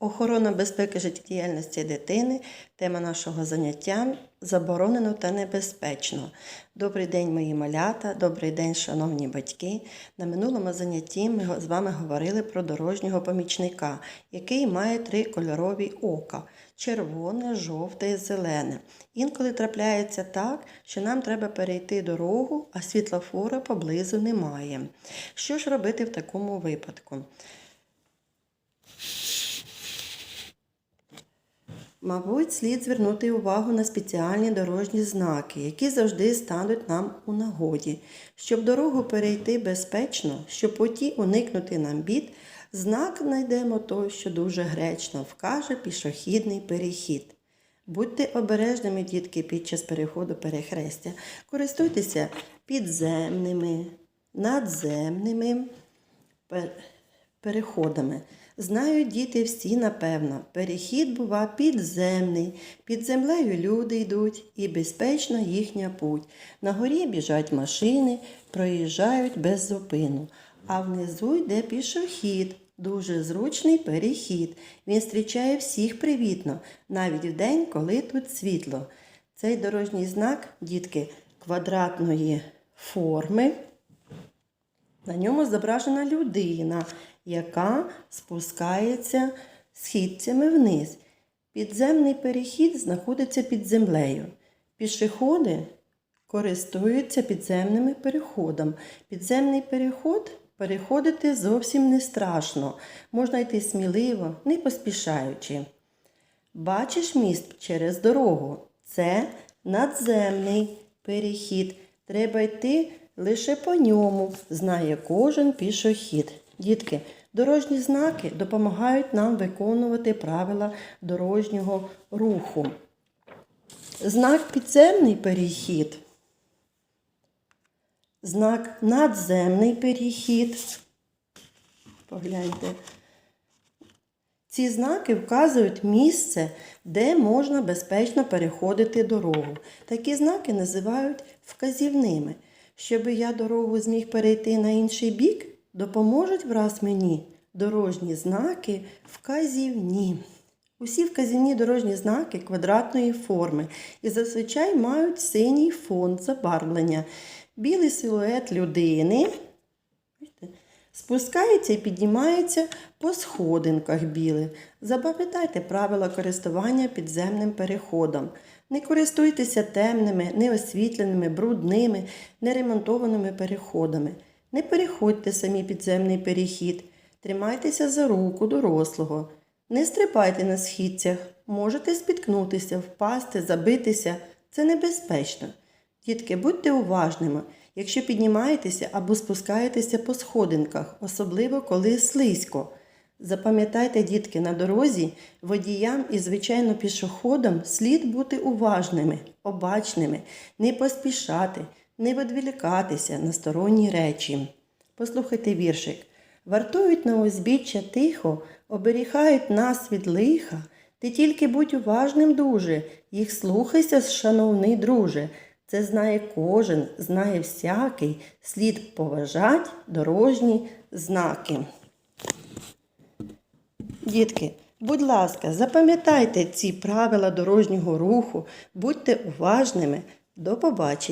Охорона безпеки життєдіяльності дитини тема нашого заняття заборонено та небезпечно. Добрий день, мої малята, добрий день, шановні батьки. На минулому занятті ми з вами говорили про дорожнього помічника, який має три кольорові ока: червоне, жовте і зелене. Інколи трапляється так, що нам треба перейти дорогу, а світлофора поблизу немає. Що ж робити в такому випадку? Мабуть, слід звернути увагу на спеціальні дорожні знаки, які завжди стануть нам у нагоді. Щоб дорогу перейти безпечно, щоб поті уникнути нам бід, знак знайдемо той, що дуже гречно вкаже пішохідний перехід. Будьте обережними, дітки, під час переходу перехрестя. Користуйтеся підземними, надземними переходами. Знають діти всі, напевно, перехід бува підземний, під землею люди йдуть і безпечна їхня путь. На горі біжать машини, проїжджають без зупину, а внизу йде пішохід. Дуже зручний перехід. Він зустрічає всіх привітно, навіть в день, коли тут світло. Цей дорожній знак, дітки, квадратної форми. На ньому зображена людина, яка спускається східцями вниз. Підземний перехід знаходиться під землею. Пішоходи користуються підземними переходом. Підземний переход переходити зовсім не страшно. Можна йти сміливо, не поспішаючи. Бачиш міст через дорогу. Це надземний перехід. Треба йти лише по ньому, знає кожен пішохід. Дітки, дорожні знаки допомагають нам виконувати правила дорожнього руху. Знак підземний перехід. Знак надземний перехід. Погляньте. Ці знаки вказують місце, де можна безпечно переходити дорогу. Такі знаки називають вказівними. Щоб я дорогу зміг перейти на інший бік, допоможуть враз мені дорожні знаки вказівні. Усі вказівні дорожні знаки квадратної форми і зазвичай мають синій фон забарвлення, білий силует людини. Спускається і піднімається по сходинках білих. Запам'ятайте правила користування підземним переходом. Не користуйтеся темними, неосвітленими, брудними, неремонтованими переходами. Не переходьте самі підземний перехід. Тримайтеся за руку дорослого. Не стрибайте на східцях. Можете спіткнутися, впасти, забитися. Це небезпечно. Дітки, будьте уважними, якщо піднімаєтеся або спускаєтеся по сходинках, особливо коли слизько. Запам'ятайте, дітки, на дорозі водіям і, звичайно, пішоходам слід бути уважними, обачними, не поспішати, не відволікатися на сторонні речі. Послухайте віршик. Вартують на узбіччя тихо, оберігають нас від лиха. Ти тільки будь уважним дуже, їх слухайся, шановний друже. Це знає кожен, знає всякий, слід поважать дорожні знаки. Дітки, будь ласка, запам'ятайте ці правила дорожнього руху, будьте уважними. До побачення.